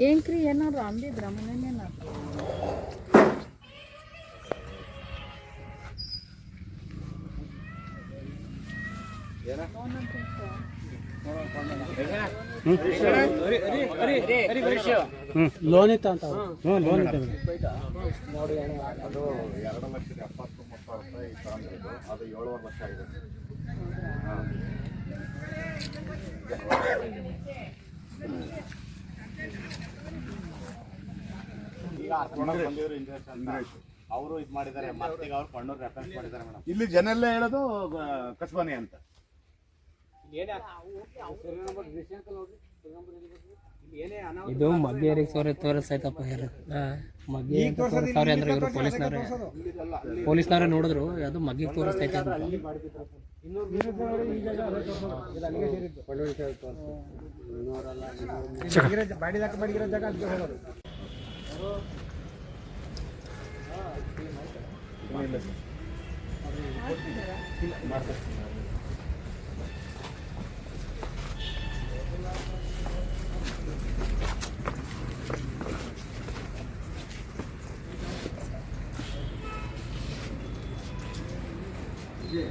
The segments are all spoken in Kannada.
ಏನ್ಕ್ರಿ ಏನಾದ್ರು ಅಂದಿದ್ರ ಮನೇನೇನಾದ್ರು ಲೋನ್ ಇತ್ತ ಲೋನ್ ಅದು ಎರಡು ಲಕ್ಷದ ಎಪ್ಪತ್ತೊಂಬತ್ತು ಸಾವಿರ ರೂಪಾಯಿ ತಗೊಂಡಿದ್ದು ಅದು ಏಳುವರೆ ಲಕ್ಷ ಆಗಿದೆ ಅವರು ಇದು ಮಾಡಿದ್ದಾರೆ ಮತ್ತೀಗ ಅವ್ರು ಕಣ್ಣೂರು ರೆಫರೆನ್ಸ್ ಮಾಡಿದ್ದಾರೆ ಮೇಡಮ್ ಇಲ್ಲಿ ಜನ ಎಲ್ಲ ಹೇಳೋದು ಕಸ್ಬಾನಿ ಅಂತ ಇದು ಮಗ್ಗೇರಿಗೆ ಸೋರೆ ತೋರಿಸೈತಪ್ಪ ಯಾರು ಮಗ್ಗೆ ತೋರಿಸ್ತಾವ್ರೆ ಅಂದ್ರೆ ಇವರು ಪೊಲೀಸ್ನವ್ರೆ ಪೊಲೀಸ್ನವ್ರೆ ನೋಡಿದ್ರು ಅದು ಮಗ್ಗಿಗೆ ತೋರಿಸ್ತೈತೆ ಅಂತ 이제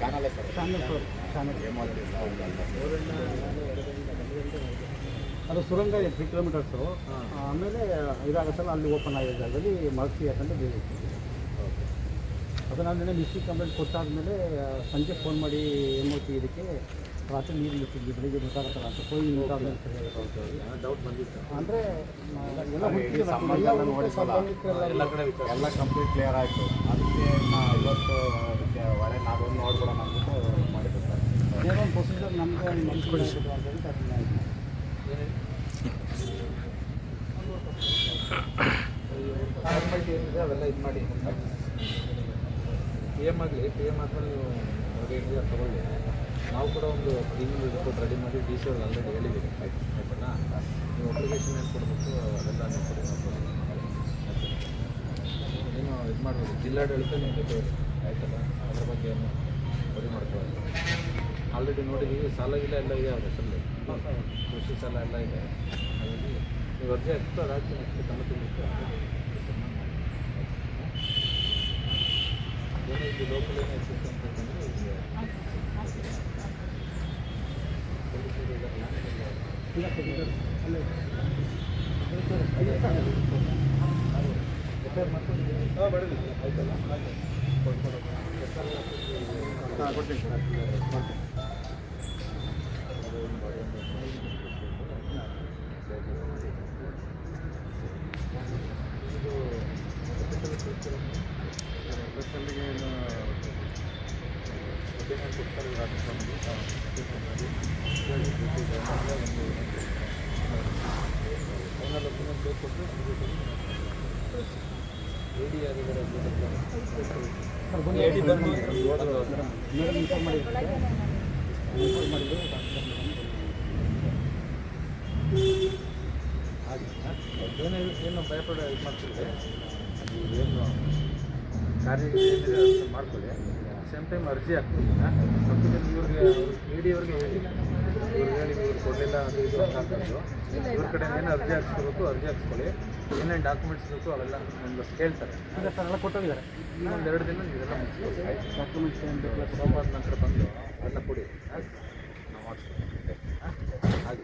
ಚಾನಲ್ ಸರ್ ಅದು ಸುರಂಗ ತ್ರೀ ಕಿಲೋಮೀಟರ್ಸು ಆಮೇಲೆ ಇದಾಗುತ್ತಲ್ಲ ಅಲ್ಲಿ ಓಪನ್ ಆಗಿರೋ ಜಾಗದಲ್ಲಿ ಮಳಸಿ ಯಾಕಂದ್ರೆ ಬೀಳುತ್ತೆ ಅದು ನಾನು ನಿನ್ನೆ ಮಿಸ್ಟಿ ಕಂಪ್ಲೇಂಟ್ ಕೊಟ್ಟಾದಮೇಲೆ ಸಂಜೆ ಫೋನ್ ಮಾಡಿ ಏನು ಮಾಡ್ತೀವಿ ಇದಕ್ಕೆ ರಾತ್ರಿ ನೀರು ಮುಟ್ಟಿದ್ವಿ ಬೆಳಿಗ್ಗೆ ಗೊತ್ತಾಗತ್ತಲ್ಲ ಅಂತ ಹೋಗಿ ಡೌಟ್ ಬಂದಿತ್ತು? ಅಂದರೆ ಎಲ್ಲ ಕಂಪ್ಲೀಟ್ ಕ್ಲಿಯರ್ ಆಯಿತು. ಅದಕ್ಕೆ ಒಳ್ಳೆ ನಾವೊಂದು ನೋಡ್ಬಿಡೋಣ ಅಂದ್ಬಿಟ್ಟು ಮಾಡಿದ್ದೆ ಸರ್ ಏನೋ ಒಂದು ಪ್ರೊಸೀಜರ್ ನಮಗೆ ಮನಸ್ಸಿಗೆ ಅಂತ ಅದನ್ನ ಆಯ್ತು. ಫಾರ್ಮಾಲಿಟಿ ಏನಿದೆ ಅವೆಲ್ಲ ಇದು ಮಾಡಿ ಪಿ ಎಂ ಆಗಲಿ ಪಿ ಎಂ ಆದಮೇಲೆ ನೀವು ಅವ್ರು ಏನಿದೆ ಅದು ತಗೊಳ್ಳಿ ನಾವು ಕೂಡ ಒಂದು ಕ್ಲೀನಿಂಗ್ ರಿಪೋರ್ಟ್ ರೆಡಿ ಮಾಡಿ ಡಿ ಸಿ ಅವ್ರಿಗೆ ಆಯ್ತಲ್ಲ ನೀವು ಅಪ್ಲಿಕೇಶನ್ ಏನು ಅದೆಲ್ಲ ನೀವು ನಾವು. ಆಯ್ತಾ? ಏನು ಇದು ಮಾಡ್ಬೋದು ಜಿಲ್ಲಾಡಳಿತ ನಿಮ್ಮ ಜೊತೆ ಆಯ್ತಲ್ಲ ಅದ್ರ ಬಗ್ಗೆ ಏನು ವರಿ ಮಾಡ್ಕೊಳ್ಳಿ ಆಲ್ರೆಡಿ ನೋಡಿದ್ದೀವಿ ಸಾಲ ಇಲ್ಲ ಎಲ್ಲ ಇದೆ ಅವ್ರ ಹೆಸರಲ್ಲಿ. ಕೃಷಿ ಸಾಲ ಎಲ್ಲ ಇದೆ. ಹಾಗಾಗಿ ನೀವು ಅರ್ಜಿ ಹಾಕ್ತಾ ರಾಜ್ಯ ಮತ್ತೆ ತಿಂಗಳು ಏನೋ ಇದು ಲೋಕಲ್ ಏನೋ ಆಯ್ತಲ್ಲ ಕೊಡ್ಕೊಡೋದು ಹಾಂ ಕೊಡ್ತೀನಿ ಬಸ್ಸಲ್ಲಿಗೆ ಏನು ಒಪಿನಿಯನ್ ಕೊಡ್ತಾರೆ ರಾಜಸ್ಥಾನದಲ್ಲಿ ಫೈನಲ್ ಒಪಿನಿಯನ್ ಬೇಕು ಕೊಟ್ಟು ಎ ಡಿ ಯಾರಿದ್ದಾರೆ ಸರ್ ಬಂದು ಮೇಡಮ್ ಇನ್ಫಾರ್ಮ್ ಮಾಡಿದ್ರು ಅಂತ ಮಾಡ್ಕೊಳ್ಳಿ ಸೇಮ್ ಟೈಮ್ ಅರ್ಜಿ ಹಾಕ್ತೀನಿ ಇವ್ರಿಗೆ ಎ ಡಿ ಅವ್ರಿಗೆ ಹೇಳಿ ಇವ್ರಿಗೆ ಹೇಳಿ ಇವ್ರು ಕೊಡಲಿಲ್ಲ ಅದು ಇದು ಅಂತ ಹಾಕೋದು ಇವ್ರ ಕಡೆ ಏನು ಅರ್ಜಿ ಹಾಕ್ಸ್ಕೊಬೇಕು ಅರ್ಜಿ ಹಾಕ್ಸ್ಕೊಳ್ಳಿ ಏನೇನು ಡಾಕ್ಯುಮೆಂಟ್ಸ್ ಬೇಕು ಅವೆಲ್ಲ ನಮ್ಗೆ ಕೇಳ್ತಾರೆ ಎಲ್ಲ ಕೊಟ್ಟೋಗಿದ್ದಾರೆ ಇನ್ನೊಂದು ಎರಡು ದಿನ ಇದೆಲ್ಲ ಮುಗಿಸ್ಬೇಕು ಡಾಕ್ಯುಮೆಂಟ್ಸ್ ಏನು ಬೇಕು ಸೋಮವಾರ ನಂತರ ಬಂದು ಎಲ್ಲ ಕೊಡಿ ನಾವು ಮಾಡಿಸ್ಕೊಡ್ತೀವಿ ಹಾಗೆ